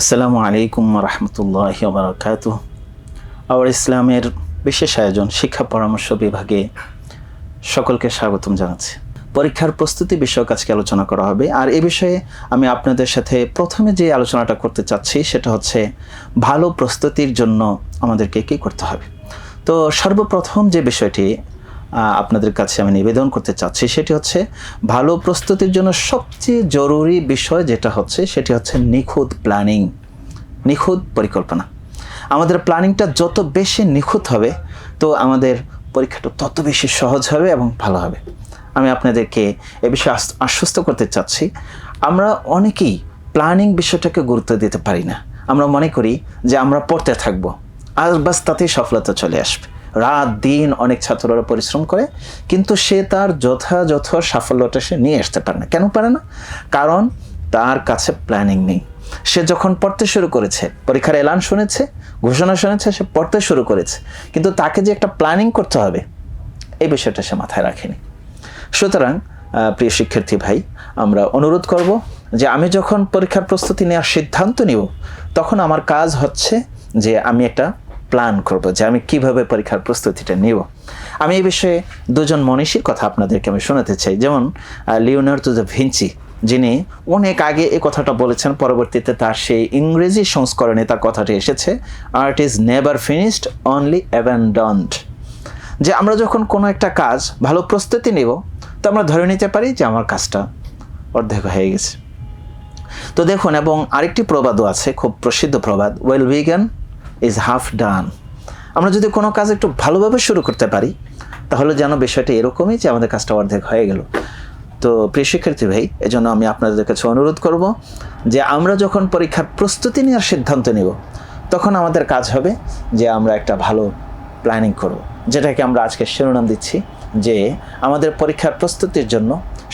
আসসালামু আলাইকুম রহমতুল্লাহ বারকাত আওয়ার ইসলামের বিশেষ আয়োজন শিক্ষা পরামর্শ বিভাগে সকলকে স্বাগতম জানাচ্ছি। পরীক্ষার প্রস্তুতি বিষয়ক আজকে আলোচনা করা হবে। আর এ বিষয়ে আমি আপনাদের সাথে প্রথমে যে আলোচনাটা করতে চাচ্ছি, সেটা হচ্ছে ভালো প্রস্তুতির জন্য আমাদেরকে কী করতে হবে। তো সর্বপ্রথম যে বিষয়টি আপনাদের কাছে আমি নিবেদন করতে চাচ্ছি, সেটি হচ্ছে ভালো প্রস্তুতির জন্য সবচেয়ে জরুরি বিষয় যেটা হচ্ছে, সেটি হচ্ছে নিখুঁত প্ল্যানিং নিখুঁত পরিকল্পনা। আমাদের প্ল্যানিংটা যত বেশি নিখুঁত হবে, তো আমাদের পরীক্ষাটা তত বেশি সহজ হবে এবং ভালো হবে। আমি আপনাদেরকে এ বিষয়ে আশ্বস্ত করতে চাচ্ছি, আমরা অনেকেই প্ল্যানিং বিষয়টাকে গুরুত্ব দিতে পারি না। আমরা মনে করি যে আমরা পড়তে থাকব আর বাস তাতেই সফলতা চলে আসবে। রাত, দিন অনেক ছাত্ররা পরিশ্রম করে, কিন্তু সে তার যথাযথ সাফল্যটা সে নিয়ে আসতে পারে না। কেন পারে না? কারণ তার কাছে প্ল্যানিং নেই। সে যখন পড়তে শুরু করেছে, পরীক্ষার এলান শুনেছে, ঘোষণা শুনেছে, সে পড়তে শুরু করেছে, কিন্তু তাকে যে একটা প্ল্যানিং করতে হবে, এই বিষয়টা সে মাথায় রাখেনি। সুতরাং প্রিয় শিক্ষার্থী ভাই, আমরা অনুরোধ করব যে আমি যখন পরীক্ষার প্রস্তুতি নেওয়ার সিদ্ধান্ত নিব, তখন আমার কাজ হচ্ছে যে আমি একটা প্ল্যান করব যে আমি কীভাবে পরীক্ষার প্রস্তুতিটা নিব। আমি এই বিষয়ে দুজন মনীষীর কথা আপনাদেরকে আমি শোনাতে চাই। যেমন লিওনার্দো দ্য ভিঞ্চি যিনি অনেক আগে এই কথাটা বলেছেন, পরবর্তীতে তার সেই ইংরেজি সংস্করণে তার কথাটি এসেছে art is never finished only abandoned যে আমরা যখন কোনো একটা কাজ ভালো প্রস্তুতি নেব, তো আমরা ধরে নিতে পারি যে আমার কাজটা অর্ধেক হয়ে গেছে। তো দেখুন, এবং আরেকটি প্রবাদও আছে, খুব প্রসিদ্ধ প্রবাদ well begun is half done আমরা যদি কোনো কাজ একটু ভালোভাবে শুরু করতে পারি, তাহলে যেন বিষয়টা এরকমই যে আমাদের কাজটা অর্ধেক হয়ে গেল। তো প্রিয় শিক্ষার্থী ভাই, এজন্য আমি আপনাদের কাছে অনুরোধ করব যে আমরা যখন পরীক্ষার প্রস্তুতি নেওয়ার সিদ্ধান্ত নেব, তখন আমাদের কাজ হবে যে আমরা একটা ভালো প্ল্যানিং করব। যেটাকে আমরা আজকে শিরোনাম দিচ্ছি যে আমাদের পরীক্ষার প্রস্তুতির জন্য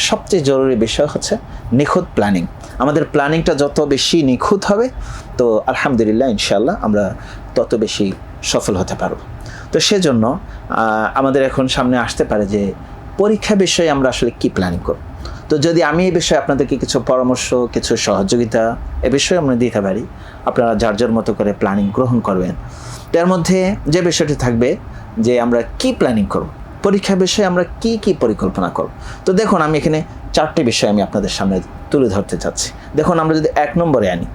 সবচেয়ে জরুরি বিষয় হচ্ছে নিখুঁত প্ল্যানিং আমাদের প্ল্যানিংটা যত বেশি নিখুঁত হবে, তো আলহামদুলিল্লাহ ইনশাল্লাহ আমরা তত বেশি সফল হতে পারব তো সেজন্য আমাদের এখন সামনে আসতে পারে যে পরীক্ষা বিষয়ে আমরা আসলে কি প্ল্যানিং করব। তো যদি আমি এই বিষয়ে আপনাদেরকে কিছু পরামর্শ, কিছু সহযোগিতা এ বিষয়ে আমরা দিতে পারি, আপনারা যার যার মতো করে প্ল্যানিং গ্রহণ করবেন, তার মধ্যে যে বিষয়টি থাকবে যে আমরা কি প্ল্যানিং করব, পরীক্ষা বিষয়ে আমরা কি কি পরিকল্পনা করব। তো দেখুন, আমি এখানে চারটি বিষয় আমি আপনাদের সামনে তুলে ধরতে চাচ্ছি। দেখুন, আমরা যদি এক নম্বরে আনি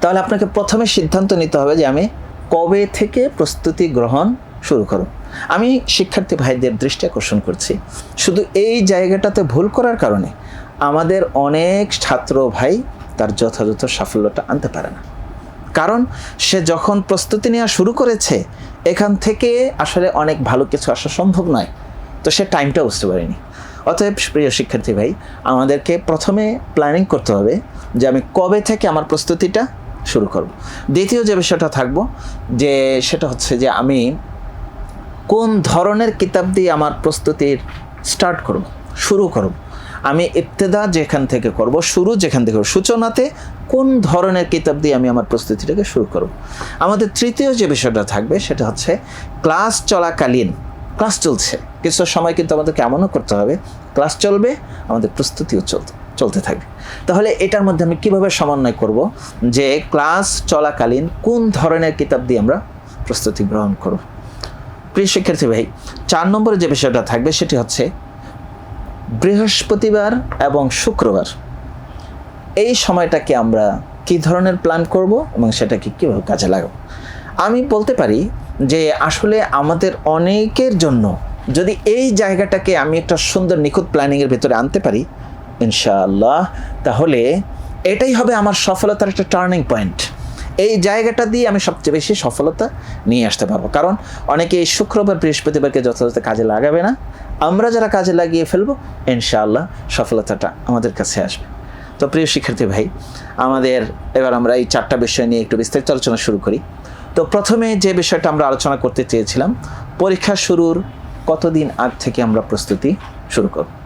তাহলে আপনাকে প্রথমে সিদ্ধান্ত নিতে হবে যে আমি কবে থেকে প্রস্তুতি গ্রহণ শুরু করব। আমি শিক্ষার্থী ভাইদের দৃষ্টি আকর্ষণ করছি। শুধু এই জায়গাটাতে ভুল করার কারণে আমাদের অনেক ছাত্র ভাই তার যথাযথ সাফল্যটা আনতে পারে না। কারণ সে যখন প্রস্তুতি নেওয়া শুরু করেছে, এখান থেকে আসলে অনেক ভালো কিছু আসা সম্ভব নয়। তো সে টাইমটা বুঝতে পারেনি। অতএব প্রিয় শিক্ষার্থী ভাই, আমাদেরকে প্রথমে প্ল্যানিং করতে হবে যে আমি কবে থেকে আমার প্রস্তুতিটা শুরু করব। দ্বিতীয় যে বিষয়টা থাকব যে সেটা হচ্ছে যে আমি কোন ধরনের কিতাব দিয়ে আমার প্রস্তুতির স্টার্ট করব শুরু করব? আমি ইবতেদা যেখান থেকে করব শুরু যেখান থেকে করব, সূচনাতে কোন ধরনের কিতাব দিয়ে আমি আমার প্রস্তুতিটাকে শুরু করব? আমাদের তৃতীয় যে বিষয়টা থাকবে সেটা হচ্ছে ক্লাস চলাকালীন ক্লাস চলছে। কিছু সময় কিন্তু আমাদেরকে এমনও করতে হবে ক্লাস চলবে আমাদের প্রস্তুতিও চলতে চলতে থাকবে তাহলে এটার মধ্যে আমি কীভাবে সমন্বয় করব? যে ক্লাস চলাকালীন কোন ধরনের কিতাব দিয়ে আমরা প্রস্তুতি গ্রহণ করব? প্রিয় শিক্ষার্থী ভাই, চার নম্বরে যে বিষয়টা থাকবে সেটি হচ্ছে বৃহস্পতিবার এবং শুক্রবার। এই সময়টাকে আমরা কি ধরনের প্ল্যান করব এবং সেটাকে কীভাবে কাজে লাগাবো? আমি বলতে পারি যে আসলে আমাদের অনেকের জন্য যদি এই জায়গাটাকে আমি একটা সুন্দর নিখুঁত প্ল্যানিংয়ের ভিতরে আনতে পারি ইনশাআল্লাহ। তাহলে এটাই হবে আমার সফলতার একটা টার্নিং পয়েন্ট এই জায়গাটা দিয়ে আমি সবচেয়ে বেশি সফলতা নিয়ে আসতে পারব। কারণ অনেকে এই শুক্রবার, বৃহস্পতিবারকে যথাযথ কাজে লাগাবে না। আমরা যারা কাজে লাগিয়ে ফেলব, ইনশাআল্লাহ সফলতাটা আমাদের কাছে আসবে। তো প্রিয় শিক্ষার্থী ভাই, আমাদের এবার আমরা এই চারটা বিষয় নিয়ে একটু বিস্তারিত আলোচনা শুরু করি। তো প্রথমে যে বিষয়টা আমরা আলোচনা করতে চেয়েছিলাম, পরীক্ষা শুরুর কতদিন আগ থেকে আমরা প্রস্তুতি শুরু করব?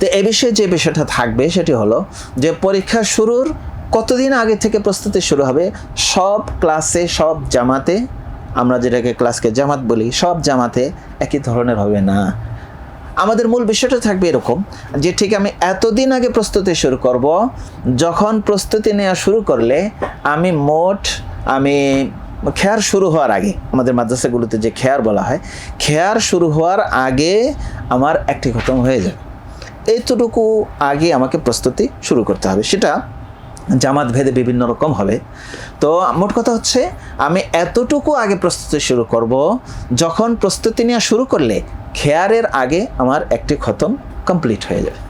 তো এ বিষয়ে যে বিষয়টা থাকবে সেটি হলো যে পরীক্ষা শুরুর কতদিন আগে থেকে প্রস্তুতি শুরু হবে? সব ক্লাসে, সব জামাতে, আমরা যেটাকে ক্লাসকে জামাত বলি, সব জামাতে একই ধরনের হবে না। আমাদের মূল বিষয়টা থাকবে এরকম যে ঠিক আমি এতদিন আগে প্রস্তুতি শুরু করব, যখন প্রস্তুতি নেওয়া শুরু করলে আমি মোট, আমি খেয়ার শুরু হওয়ার আগে, আমাদের মাদ্রাসাগুলোতে যে খেয়ার বলা হয়, খেয়ার শুরু হওয়ার আগে আমার একটি খতম হয়ে যাবে। এইতটুকু আগে আমাকে প্রস্তুতি শুরু করতে হবে। সেটা জামাত ভেদে বিভিন্ন রকম হবে। তো মোট কথা হচ্ছে, আমি এতটুকু আগে প্রস্তুতি শুরু করব, যখন প্রস্তুতি নেওয়া শুরু করলে খেয়ারের আগে আমার একটি খতম কমপ্লিট হয়ে যাবে।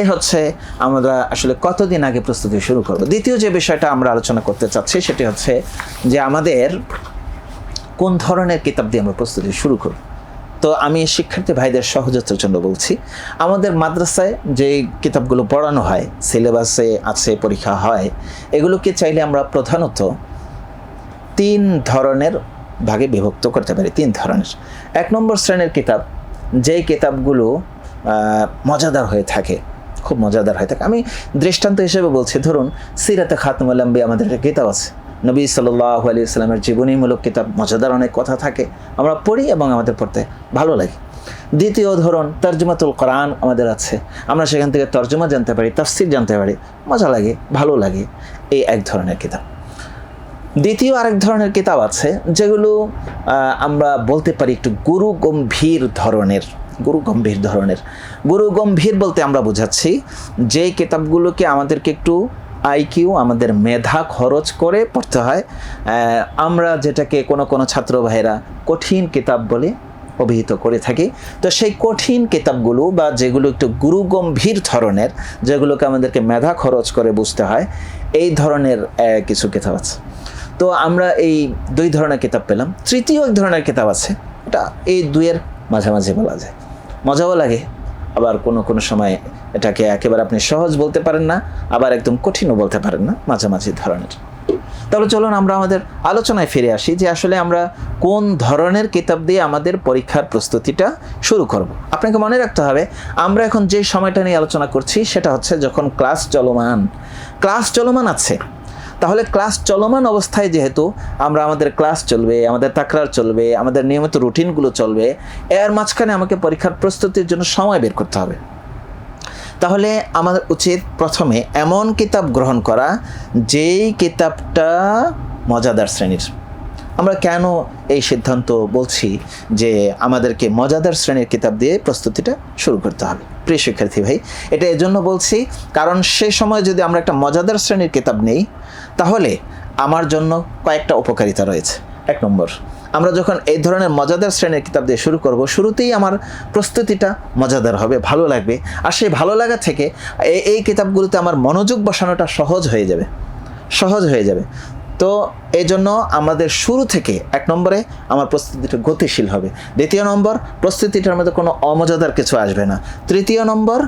এই হচ্ছে আমরা আসলে কতদিন আগে প্রস্তুতি শুরু করব। দ্বিতীয় যে বিষয়টা আমরা আলোচনা করতে চাচ্ছি, সেটি হচ্ছে যে আমাদের কোন ধরনের কিতাব দিয়ে আমরা প্রস্তুতি শুরু করব। তো আমি শিক্ষার্থী ভাইদের সহজতার জন্য বলছি, আমাদের মাদ্রাসায় যে কিতাবগুলো পড়ানো হয়, সিলেবাসে আছে, পরীক্ষা হয়, এগুলোকে চাইলে আমরা প্রধানত তিন ধরনের ভাগে বিভক্ত করতে পারি, তিন ধরনের। এক নম্বর শ্রেণির কিতাব, যেই কিতাবগুলো মজাদার হয়ে থাকে, খুব মজাদার হয়ে থাকে। আমি দৃষ্টান্ত হিসেবে বলছি, ধরুন, সিরাতে খাতমলাম্বি আমাদের একটা কিতাব আছে। নবী সাল্লাহ আলী ইসলামের জীবনীমূলক কিতাব মজাদার অনেক কথা থাকে, আমরা পড়ি এবং আমাদের পড়তে ভালো লাগে। দ্বিতীয় ধরুন, তর্জমাতুল কোরআন আমাদের আছে। আমরা সেখান থেকে তর্জমা জানতে পারি, তাফসির জানতে পারি, মজা লাগে, ভালো লাগে, এই এক ধরনের কিতাব। দ্বিতীয় আরেক ধরনের কিতাব আছে, যেগুলো আমরা বলতে পারি একটু গুরু গম্ভীর ধরনের, গুরু গম্ভীর ধরনের। গুরু গম্ভীর বলতে আমরা বোঝাচ্ছি যে কিতাবগুলোকে আমাদেরকে একটু আইকিউ আমাদের মেধা খরচ করে পড়তে হয়। আমরা যেটাকে কোনো কোনো ছাত্র ভাইরা কঠিন কিতাব বলে অভিহিত করে থাকি। তো সেই কঠিন কিতাবগুলো বা যেগুলো একটু গুরুগম্ভীর ধরনের, যেগুলোকে আমাদেরকে মেধা খরচ করে বুঝতে হয়, এই ধরনের কিছু কিতাব আছে। তো আমরা এই দুই ধরনের কিতাব পেলাম। তৃতীয় এক ধরনের কিতাব আছে। এটা এই দুইয়ের মাঝামাঝি বলা যায়। মজাও লাগে। আবার কোনো কোনো সময় এটাকে একেবারে আপনি সহজ বলতে পারেন না, আবার একদম কঠিনও বলতে পারেন না, মাঝামাঝি ধরনের। তাহলে চলুন আমরা আমাদের আলোচনায় ফিরে আসি যে আসলে আমরা কোন ধরনের কিতাব দিয়ে আমাদের পরীক্ষার প্রস্তুতিটা শুরু করব। আপনাকে মনে রাখতে হবে, আমরা এখন যে সময়টা নিয়ে আলোচনা করছি সেটা হচ্ছে যখন ক্লাস চলমান। ক্লাস চলমান আছে। তাহলে ক্লাস চলমান অবস্থায় যেহেতু আমরা আমাদের ক্লাস চলবে, আমাদের তাকরার চলবে, আমাদের নিয়মিত রুটিনগুলো চলবে, এর মাঝখানে আমাকে পরীক্ষার প্রস্তুতির জন্য সময় বের করতে হবে। তাহলে আমাদের উচিত প্রথমে এমন কিতাব গ্রহণ করা, যেই কিতাবটা মজাদার শ্রেণির। আমরা কেন এই সিদ্ধান্ত বলছি যে আমাদেরকে মজাদার শ্রেণির কিতাব দিয়ে প্রস্তুতিটা শুরু করতে হবে? প্রিয় শিক্ষার্থী ভাই, এটা এজন্য বলছি, কারণ সে সময় যদি আমরা একটা মজাদার শ্রেণির কিতাব নেই তাহলে আমার জন্য কয়েকটা উপকারিতা রয়েছে। এক নম্বর, আমরা যখন এই ধরনের মজাদার শ্রেণির কিতাব দিয়ে শুরু করব, শুরুতেই আমার প্রস্তুতিটা মজাদার হবে, ভালো লাগবে। আর সেই ভালো লাগা থেকে এই এই কিতাবগুলোতে আমার মনোযোগ বসানোটা সহজ হয়ে যাবে। সহজ হয়ে যাবে। তো এই জন্য আমাদের শুরু থেকে এক নম্বরে আমার প্রস্তুতিটা গতিশীল হবে। দ্বিতীয় নম্বর, প্রস্তুতিটার মধ্যে কোনো অমজাদার কিছু আসবে না। তৃতীয় নম্বর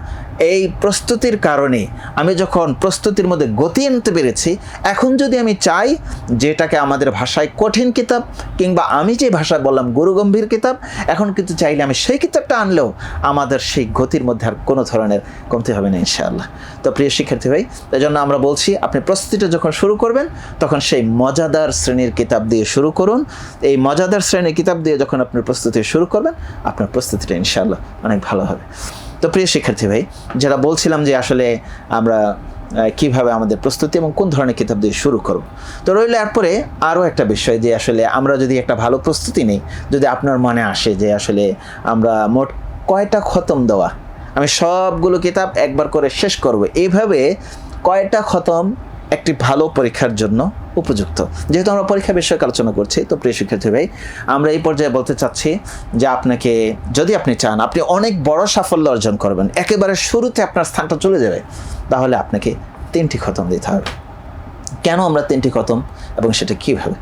এই প্রস্তুতির কারণে আমি যখন প্রস্তুতির মধ্যে গতি আনতে পেরেছি, এখন যদি আমি চাই যেটাকে আমাদের ভাষায় কঠিন কিতাব কিংবা আমি যে ভাষায় বললাম গুরুগম্ভীর কিতাব, এখন কিন্তু চাইলে আমি সেই কিতাবটা আনলেও আমাদের সেই গতির মধ্যে আর কোনো ধরনের কমতি হবে না ইনশাআল্লাহ। তো প্রিয় শিক্ষার্থী ভাই এই জন্য আমরা বলছি আপনি প্রস্তুতিটা যখন শুরু করবেন, তখন সেই মজাদার শ্রেণির কিতাব দিয়ে শুরু করুন। এই মজাদার শ্রেণির কিতাব দিয়ে যখন আপনি প্রস্তুতি শুরু করবেন, আপনার প্রস্তুতিটা ইনশাআল্লাহ অনেক ভালো হবে। তো প্রিয় শিক্ষার্থী ভাই যেটা বলছিলাম যে আসলে আমরা কীভাবে আমাদের প্রস্তুতি এবং কোন ধরনের কিতাব দিয়ে শুরু করব, তো রইল এরপরে আরও একটা বিষয় যে আসলে আমরা যদি একটা ভালো প্রস্তুতি নেই, যদি আপনার মনে আসে যে আসলে আমরা মোট কয়টা খতম দেওয়া, আমি সবগুলো কিতাব একবার করে শেষ করব, এইভাবে কয়টা খতম একটি ভালো পরীক্ষার জন্য উপযুক্ত। যেহেতু আমরা পরীক্ষা বিষয়ক আলোচনা করছি, তো প্রিয় শিক্ষার্থী ভাই, আমরা এই পর্যায়ে বলতে চাচ্ছি যে আপনাকে, যদি আপনি চান, আপনি অনেক বড় সাফল্য অর্জন করবেন, একেবারে শুরুতে আপনার স্থানটা চলে যাবে, তাহলে আপনাকে তিনটি খতম দিতে হবে। কেন আমরা তিনটি খতম এবং সেটা কীভাবে?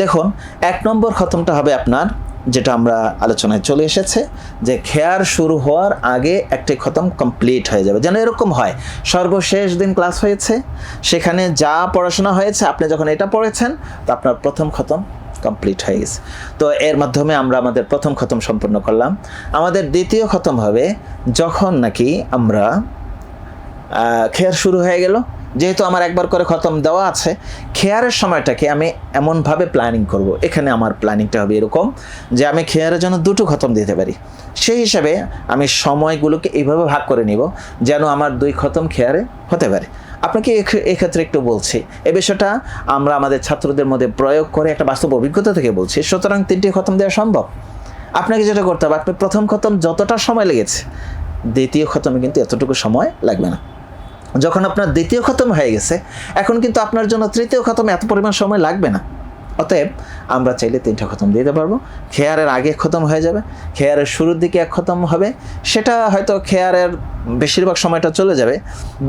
দেখুন, এক নম্বর খতমটা হবে আপনার যেটা আমরা আলোচনায় চলে এসেছে, যে খেয়ার শুরু হওয়ার আগে একটি খতম কমপ্লিট হয়ে যাবে। যেন এরকম হয়, সর্বশেষ দিন ক্লাস হয়েছে, সেখানে যা পড়াশোনা হয়েছে, আপনি যখন এটা পড়েছেন, তো আপনার প্রথম খতম কমপ্লিট হয়ে গেছে। তো এর মাধ্যমে আমরা আমাদের প্রথম খতম সম্পন্ন করলাম। আমাদের দ্বিতীয় খতম হবে যখন নাকি আমরা খেয়ার শুরু হয়ে গেল যেহেতু আমার একবার করে খতম দেওয়া আছে, খেয়ারের সময়টাকে আমি এমনভাবে প্ল্যানিং করব। এখানে আমার প্ল্যানিংটা হবে এরকম যে আমি খেয়ারের জন্য দুটো খতম দিতে পারি। সেই হিসাবে আমি সময়গুলোকে এইভাবে ভাগ করে নিব যেন আমার দুই খতম খেয়ারে হতে পারে। আপনাকে এক্ষেত্রে একটু বলছি, এ বিষয়টা আমরা আমাদের ছাত্রদের মধ্যে প্রয়োগ করে একটা বাস্তব অভিজ্ঞতা থেকে বলছি, সুতরাং তিনটি খতম দেওয়া সম্ভব। আপনাকে যেটা করতে হবে, আপনি প্রথম খতম যতটা সময় লেগেছে, দ্বিতীয় খতমে কিন্তু এতটুকু সময় লাগবে না। যখন আপনার দ্বিতীয় খতম হয়ে গেছে, এখন কিন্তু আপনার জন্য তৃতীয় খতম এত পরিমাণ সময় লাগবে না। অতএব আমরা চাইলে তিনটা খতম দিতে পারব। খেয়ারের আগে খতম হয়ে যাবে, খেয়ারের শুরুর দিকে এক খতম হবে, সেটা হয়তো খেয়ারের বেশিরভাগ সময়টা চলে যাবে।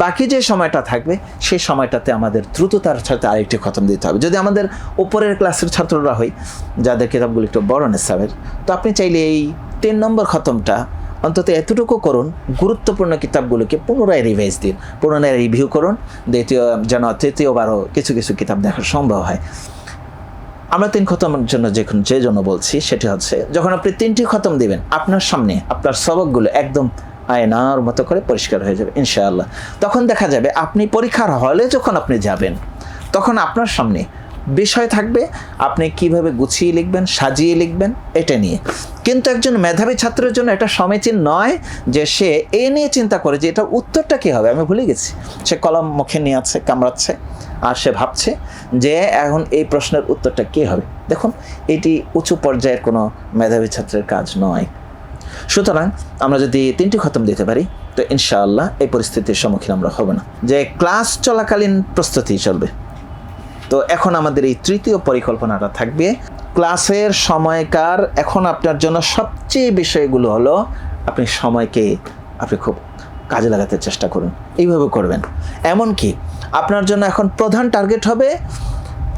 বাকি যে সময়টা থাকবে, সেই সময়টাতে আমাদের দ্রুততার সাথে আরেকটি খতম দিতে হবে। যদি আমাদের উপরের ক্লাসের ছাত্ররা হই যাদের কিতাবগুলি একটু বড় নেশাবের, তো আপনি চাইলে এই তিন নম্বর খতমটা অন্তত এতটুকু করুন, গুরুত্বপূর্ণ কিতাবগুলোকে পুনরায় রিভাইজ দিন, পুনরায় রিভিউ করুন, দ্বিতীয় যেন তৃতীয়বারও কিছু কিছু কিতাব দেখা সম্ভব হয়। আমরা তিন খতমের জন্য যে যে জন্য বলছি, সেটি হচ্ছে, যখন আপনি তিনটি খতম দিবেন, আপনার সামনে আপনার সবকগুলো একদম আয়নার মতো করে পরিষ্কার হয়ে যাবে, ইনশাআল্লাহ। তখন দেখা যাবে, আপনি পরীক্ষার হলে যখন আপনি যাবেন, তখন আপনার সামনে বিষয় থাকবে, আপনি কীভাবে গুছিয়ে লিখবেন, সাজিয়ে লিখবেন, এটা নিয়ে। কিন্তু একজন মেধাবী ছাত্রের জন্য এটা সমীচীন নয় যে সে এ নিয়ে চিন্তা করে যে এটার উত্তরটা কী হবে। আমি ভুলে গেছি। সে কলম মুখে নিয়ে আছে, কামড়াচ্ছে, আর সে ভাবছে যে এখন এই প্রশ্নের উত্তরটা কী হবে। দেখুন, এটি উঁচু পর্যায়ের কোনো মেধাবী ছাত্রের কাজ নয়। সুতরাং আমরা যদি তিনটি খতম দিতে পারি, তো ইনশাআল্লাহ এই পরিস্থিতির সম্মুখীন আমরা হব না। যে ক্লাস চলাকালীন প্রস্তুতি চলবে। তো এখন আমাদের এই তৃতীয় পরিকল্পনাটা থাকবে। ক্লাসের সময়কার এখন আপনার জন্য সবচেয়ে বিষয়গুলো হলো, আপনি সময়কে আপনি খুব কাজে লাগাতে চেষ্টা করুন। এইভাবে করবেন। এমনকি আপনার জন্য এখন প্রধান টার্গেট হবে,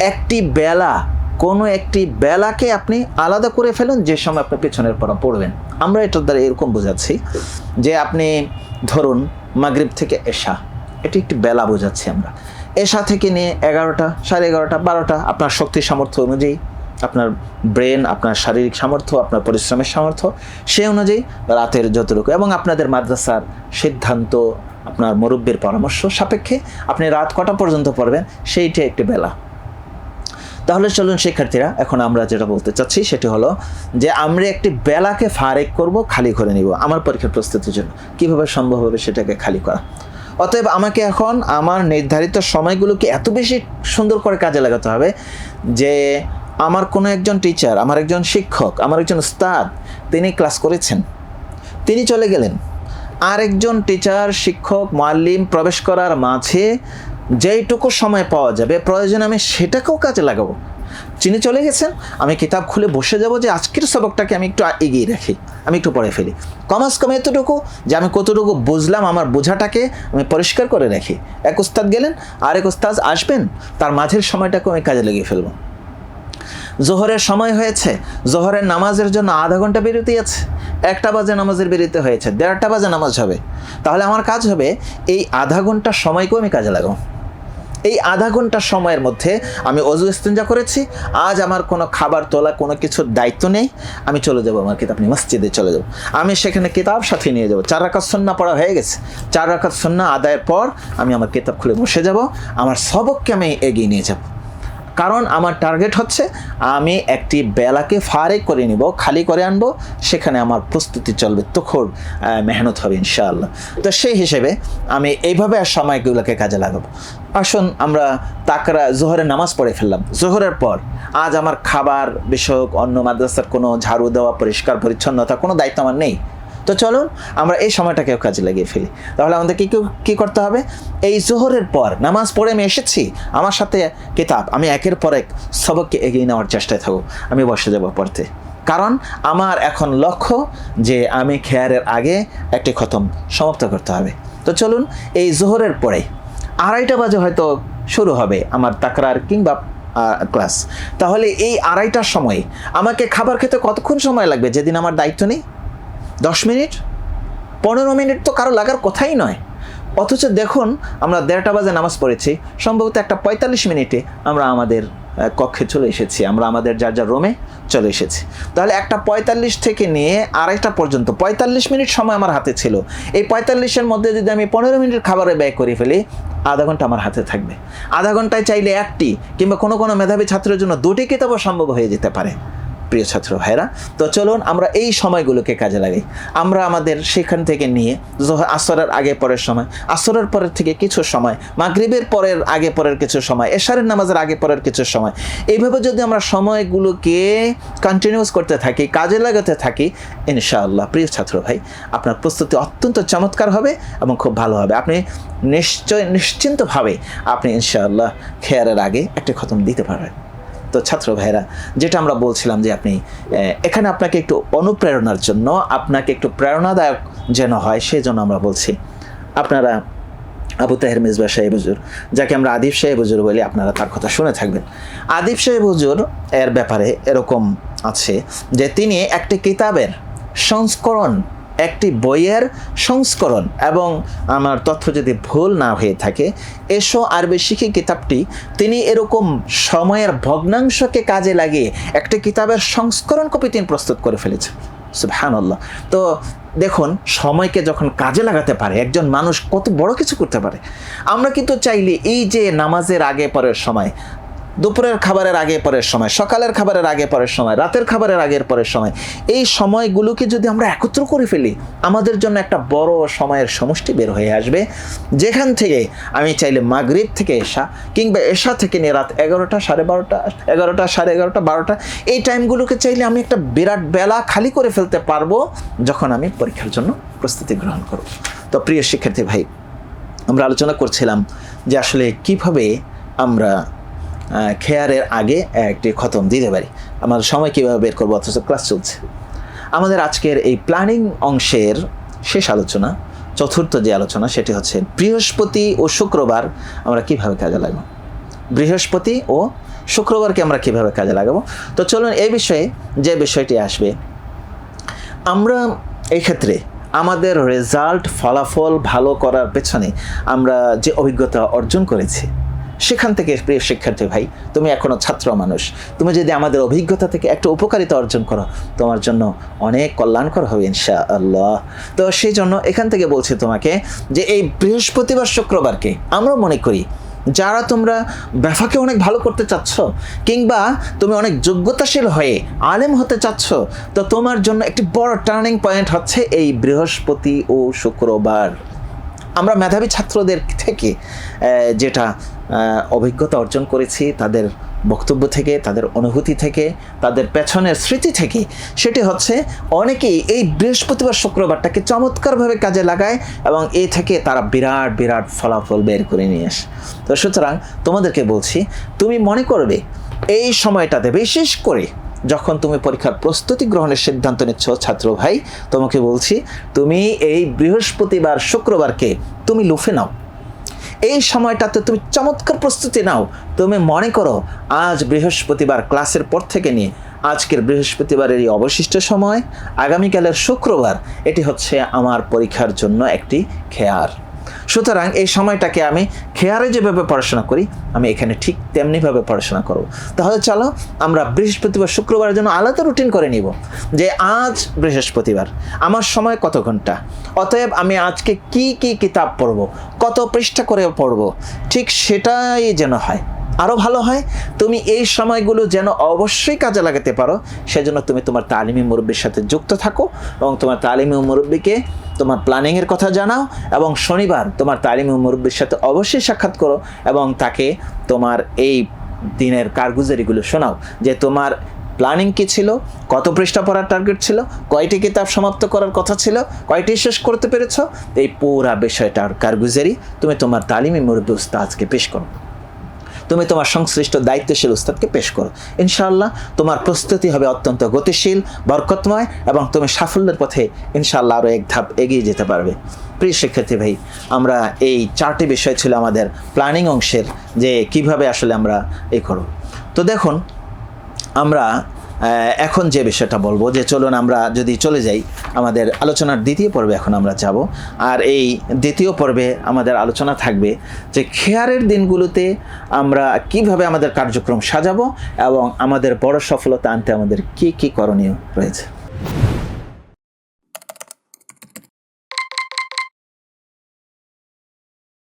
একটি বেলা, কোনো একটি বেলাকে আপনি আলাদা করে ফেলুন যে সময় আপনি পেছনের পড়া পড়বেন। আমরা এটার দ্বারা এরকম বোঝাচ্ছি যে আপনি ধরুন মাগরিব থেকে এশা, এটি একটি বেলা বোঝাচ্ছি আমরা। এশা থেকে নিয়ে এগারোটা, সাড়ে এগারোটা, বারোটা আপনার শক্তি সামর্থ্য অনুযায়ী, আপনার ব্রেন, আপনার শারীরিক সামর্থ্য, আপনার পরিশ্রমের সামর্থ্য, সে অনুযায়ী রাতের যতটুকু এবং আপনাদের মাদ্রাসার সিদ্ধান্ত, আপনার মুরব্বীর পরামর্শ সাপেক্ষে আপনি রাত কটা পর্যন্ত পড়বেন, সেইটা একটি বেলা। তাহলে চলুন শিক্ষার্থীরা, এখন আমরা যেটা বলতে চাচ্ছি সেটি হলো যে আমরা একটি বেলাকে ফারেক করব, খালি করে নিব। আমার পরীক্ষার প্রস্তুতির জন্য। কীভাবে সম্ভব হবে সেটাকে খালি করা? অতএব আমাকে এখন আমার নির্ধারিত সময়গুলোকে এত বেশি সুন্দর করে কাজে লাগাতে হবে যে আমার কোনো একজন টিচার আমার একজন শিক্ষক, আমার একজন উস্তাদ, তিনি ক্লাস করেছেন। তিনি চলে গেলেন। আরেকজন টিচার শিক্ষক, মাল্লিম প্রবেশ করার মাঝে যেইটুকু সময় পাওয়া যাবে, প্রয়োজনে আমি সেটাকেও কাজে লাগাবো। চিনি চলে গেছেন, আমি কিতাব খুলে বসে যাব যে আজকের সবকটাকে আমি একটু এগিয়ে রাখি, আমি একটু পড়ে ফেলি। কমাস কম এতটুকু যে আমি কতটুকু বুঝলাম আমার বোঝাটাকে আমি পরিষ্কার করে রাখি। এক উস্তাদ গেলেন, আরেক উস্তাদ আসবেন, তার মাঝের সময়টাকে আমি কাজে লাগিয়ে ফেলব। জোহরের সময় হয়েছে, জোহরের নামাজের জন্য আধা ঘণ্টা বিরতি আছে, একটা বাজে নামাজের বিরতি হয়েছে, দেড়টা বাজে নামাজ হবে। তাহলে আমার কাজ হবে এই আধা ঘণ্টা সময়কেও আমি কাজে লাগাবো। এই আধা ঘণ্টা সময়ের মধ্যে আমি অজু ইস্তেঞ্জা করেছি। আজ আমার কোনো খাবার তোলা, কোনো কিছুর দায়িত্ব নেই। আমি চলে যাব আমার কিতাব নিয়ে, মসজিদে চলে যাব। আমি সেখানে কিতাব সাথে নিয়ে যাব। চার রাখাত সন্না পড়া হয়ে গেছে। চার রাখাত সন্না আদায়ের পর আমি আমার কিতাব খুলে বসে যাব। আমার সবককে আমি এগিয়ে নিয়ে যাব। কারণ আমার টার্গেট হচ্ছে আমি একটি বেলাকে ফারে করে নিব, খালি করে আনব, সেখানে আমার প্রস্তুতি চলবে, তখন মেহনত হবে ইনশাআল্লাহ। তো সেই হিসেবে আমি এইভাবে আর সময়গুলোকে কাজে লাগাবো। আসুন আমরা তাকরা, জোহরের নামাজ পড়ে ফেললাম। জোহরের পর আজ আমার খাবার বিষয়ক, অন্য মাদ্রাসার কোনো ঝাড়ু দেওয়া, পরিষ্কার, পরিচ্ছন্নতা কোনো দায়িত্ব আমার নেই। তো চলুন আমরা এই সময়টাকেও কাজে লাগিয়ে ফেলি। তাহলে আমাদের কী কী করতে হবে? এই জোহরের পর, নামাজ পড়ে আমি এসেছি, আমার সাথে কিতাব, আমি একের পর এক সবককে এগিয়ে নেওয়ার চেষ্টায় থাকব আমি বসে যাব পড়তে। কারণ আমার এখন লক্ষ্য যে আমি খেয়ারের আগে একটি খতম সমাপ্ত করতে হবে। তো চলুন, এই জোহরের পরে আড়াইটা বাজে হয়তো শুরু হবে আমার তাকরার কিংবা ক্লাস। তাহলে এই আড়াইটার সময় আমাকে খাবার খেতে কতক্ষণ সময় লাগবে? যেদিন আমার দায়িত্ব নেই? দশ মিনিট? পনেরো মিনিট তো কারও লাগার কথাই নয়। অথচ দেখুন, আমরা দেড়টা বাজে নামাজ পড়েছি। সম্ভবত একটা পঁয়তাল্লিশ মিনিটে আমরা আমাদের কক্ষে চলে এসেছি। আমরা আমাদের যার যার রুমে চলে এসেছি। তাহলে একটা পঁয়তাল্লিশ থেকে নিয়ে আড়াইটা পর্যন্ত, পঁয়তাল্লিশ মিনিট সময় আমার হাতে ছিল। এই পঁয়তাল্লিশের মধ্যে যদি আমি পনেরো মিনিট খাবারে ব্যয় করে ফেলি, আধা ঘণ্টা আমার হাতে থাকবে। আধা ঘন্টায় চাইলে একটি কিংবা কোনো কোনো মেধাবী ছাত্রের জন্য দুটি কিতাবও সম্ভব হয়ে যেতে পারে। প্রিয় ছাত্র ভাইরা তো চলুন আমরা এই সময়গুলোকে কাজে লাগাই। আমরা আমাদের সেখান থেকে নিয়ে আসরের আগে পরের সময়, আসরের পরের থেকে কিছু সময়, মাগরিবের পরের আগে পরের কিছু সময়, এশারের নামাজের আগে পরের কিছু সময়, এইভাবে যদি আমরা সময়গুলোকে কন্টিনিউস করতে থাকি, কাজে লাগাতে থাকি, ইনশাআল্লাহ প্রিয় ছাত্র ভাই, আপনার প্রস্তুতি অত্যন্ত চমৎকার হবে এবং খুব ভালো হবে। আপনি নিশ্চয় নিশ্চিন্তভাবে আপনি ইনশাআল্লাহ খেয়ারের আগে একটা খতম দিতে পারবেন। তো ছাত্র ভাইরা যেটা আমরা বলছিলাম যে আপনি এখানে আপনাকে একটু অনুপ্রেরণার জন্য, আপনাকে একটু প্রেরণাদায়ক যেন হয় সেই জন্য আমরা বলছি। আপনারা আবু তাহের মিসবা সাহেব হুজুর, যাকে আমরা আদিব সাহেব হুজুর বলি, আপনারা তার কথা শুনে থাকবেন। আদিব সাহেব হুজুর এর ব্যাপারে এরকম আছে যে তিনি একটি কিতাবের সংস্করণ একটি বইয়ের সংস্করণ এবং আমার তথ্য যদি ভুল না হয়ে থাকে, এসো আরবি শিখি কিতাবটি। তিনি এরকম সময়ের ভগ্নাংশকে কাজে লাগিয়ে একটি কিতাবের সংস্করণ কপি তিনি প্রস্তুত করে ফেলেছেন। সুবহানাল্লাহ। তো দেখুন, সময়কে যখন কাজে লাগাতে পারে, একজন মানুষ কত বড় কিছু করতে পারে। আমরা কিন্তু চাইলে এই যে নামাজের আগে পরের সময় দুপুরের খাবারের আগে পরের সময়, সকালের খাবারের আগে পরের সময়, রাতের খাবারের আগের পরের সময়, এই সময়গুলোকে যদি আমরা একত্র করে ফেলি, আমাদের জন্য একটা বড় সময়ের সমষ্টি বের হয়ে আসবে। যেখান থেকে আমি চাইলে মাগরিব থেকে এসা কিংবা এসা থেকে নিয়ে রাত এগারোটা, সাড়ে বারোটা, এগারোটা, সাড়ে এগারোটা, বারোটা, এই টাইমগুলোকে চাইলে আমি একটা বিরাট বেলা খালি করে ফেলতে পারব যখন আমি পরীক্ষার জন্য প্রস্তুতি গ্রহণ করব। তো প্রিয় শিক্ষার্থী ভাই, আমরা আলোচনা করছিলাম যে আসলে কীভাবে আমরা খেয়ারের আগে একটি খতম দিতে পারি। আমাদের সময় কীভাবে বের করব অথচ ক্লাস চলছে। আমাদের আজকের এই প্ল্যানিং অংশের শেষ আলোচনা, চতুর্থ যে আলোচনা, সেটি হচ্ছে বৃহস্পতি ও শুক্রবার আমরা কীভাবে কাজে লাগাবো? বৃহস্পতি ও শুক্রবারকে আমরা কীভাবে কাজে লাগাবো? তো চলুন এই বিষয়ে, যে বিষয়টি আসবে, আমরা এই ক্ষেত্রে আমাদের রেজাল্ট ফলাফল ভালো করার পেছনে আমরা যে অভিজ্ঞতা অর্জন করেছি সেখান থেকে প্রিয় শিক্ষার্থী ভাই, তুমি এখনও ছাত্র মানুষ। তুমি যদি আমাদের অভিজ্ঞতা থেকে একটা উপকারিতা অর্জন করো, তোমার জন্য অনেক কল্যাণকর হবে ইনশা আল্লাহ তো সেই জন্য এখান থেকে বলছি তোমাকে যে এই বৃহস্পতিবার শুক্রবারকে আমরা মনে করি, যারা তোমরা ব্যাফাকে অনেক ভালো করতে চাচ্ছ, কিংবা তুমি অনেক যোগ্যতাশীল হয়ে আলেম হতে চাচ্ছ, তো তোমার জন্য একটি বড় টার্নিং পয়েন্ট হচ্ছে এই বৃহস্পতি ও শুক্রবার। আমরা মেধাবী ছাত্রদের থেকে যেটা অভিজ্ঞতা অর্জন করেছি, তাদের বক্তব্য থেকে, তাদের অনুভূতি থেকে, তাদের পেছনের স্মৃতি থেকে, সেটি হচ্ছে অনেকেই এই বৃহস্পতিবার শুক্রবারটাকে চমৎকারভাবে কাজে লাগায় এবং এ থেকে তারা বিরাট বিরাট ফলাফল বের করে নিয়ে আসে। তো সুতরাং তোমাদেরকে বলছি, তুমি মনে করবে, এই সময়টাতে বিশেষ করে যখন তুমি পরীক্ষার প্রস্তুতি গ্রহণের সিদ্ধান্ত নিচ্ছ, ছাত্র ভাই, তোমাকে বলছি, তুমি এই বৃহস্পতিবার, শুক্রবারকে তুমি লুফে নাও। এই সময়টাতে তুমি চমৎকার প্রস্তুতি নাও। তুমি মনে করো, আজ বৃহস্পতিবার ক্লাসের পর থেকে নিয়ে আজকের বৃহস্পতিবারের এই অবশিষ্ট সময়, আগামীকালের শুক্রবার, এটি হচ্ছে আমার পরীক্ষার জন্য একটি খেয়ার। সুতরাং এই সময়টাকে আমি খেয়ারে যেভাবে পড়াশোনা করি, আমি এখানে ঠিক তেমনিভাবে পড়াশোনা করব। তাহলে চলো আমরা বৃহস্পতিবার, শুক্রবারের জন্য আলাদা রুটিন করে নিব যে আজ বৃহস্পতিবার, আমার সময় কত ঘণ্টা? অতএব আমি আজকে কি কি কিতাব পড়ব? কত পৃষ্ঠা করে পড়ব? ঠিক সেটাই যেন হয়। আরও ভালো হয়, তুমি এই সময়গুলো যেন অবশ্যই কাজে লাগাতে পারো, সেজন্য তুমি তোমার তালিমি মুরব্বীর সাথে যুক্ত থাকো এবং তোমার তালিমি মুরব্বীকে তোমার প্ল্যানিংয়ের কথা জানাও এবং শনিবার তোমার তালিমি মুরব্বীর সাথে অবশ্যই সাক্ষাৎ করো এবং তাকে তোমার এই দিনের কারগুজারিগুলো শোনাও যে তোমার প্ল্যানিং কি ছিল, কত পৃষ্ঠা পড়ার টার্গেট ছিল, কয়টি কিতাব সমাপ্ত করার কথা ছিল, কয়টি শেষ করতে পেরেছ, এই পুরা বিষয়টার কারগুজারি তুমি তোমার তালিমি মুরব্বী উস্তাদকে পেশ করো। তুমি তোমার সংশ্লিষ্ট দায়িত্বশীল উস্তাদকে পেশ করো। ইনশাআল্লাহ তোমার প্রস্তুতি হবে অত্যন্ত গতিশীল, বরকতময় এবং তুমি সাফল্যের পথে ইনশাআল্লাহ আরও এক ধাপ এগিয়ে যেতে পারবে। প্রিয় শিক্ষার্থী ভাই, আমরা এই চারটি বিষয় ছিল আমাদের প্ল্যানিং অংশের যে কীভাবে আসলে আমরা এ করব। তো দেখুন, আমরা এখন যে বিষয়টা বলব যে চলুন আমরা যদি চলে যাই আমাদের আলোচনার দ্বিতীয় পর্বে, এখন আমরা যাব। আর এই দ্বিতীয় পর্বে আমাদের আলোচনা থাকবে যে খেয়ারের দিনগুলোতে আমরা কীভাবে আমাদের কার্যক্রম সাজাবো এবং আমাদের বড় সফলতা আনতে আমাদের কি কি করণীয় রয়েছে।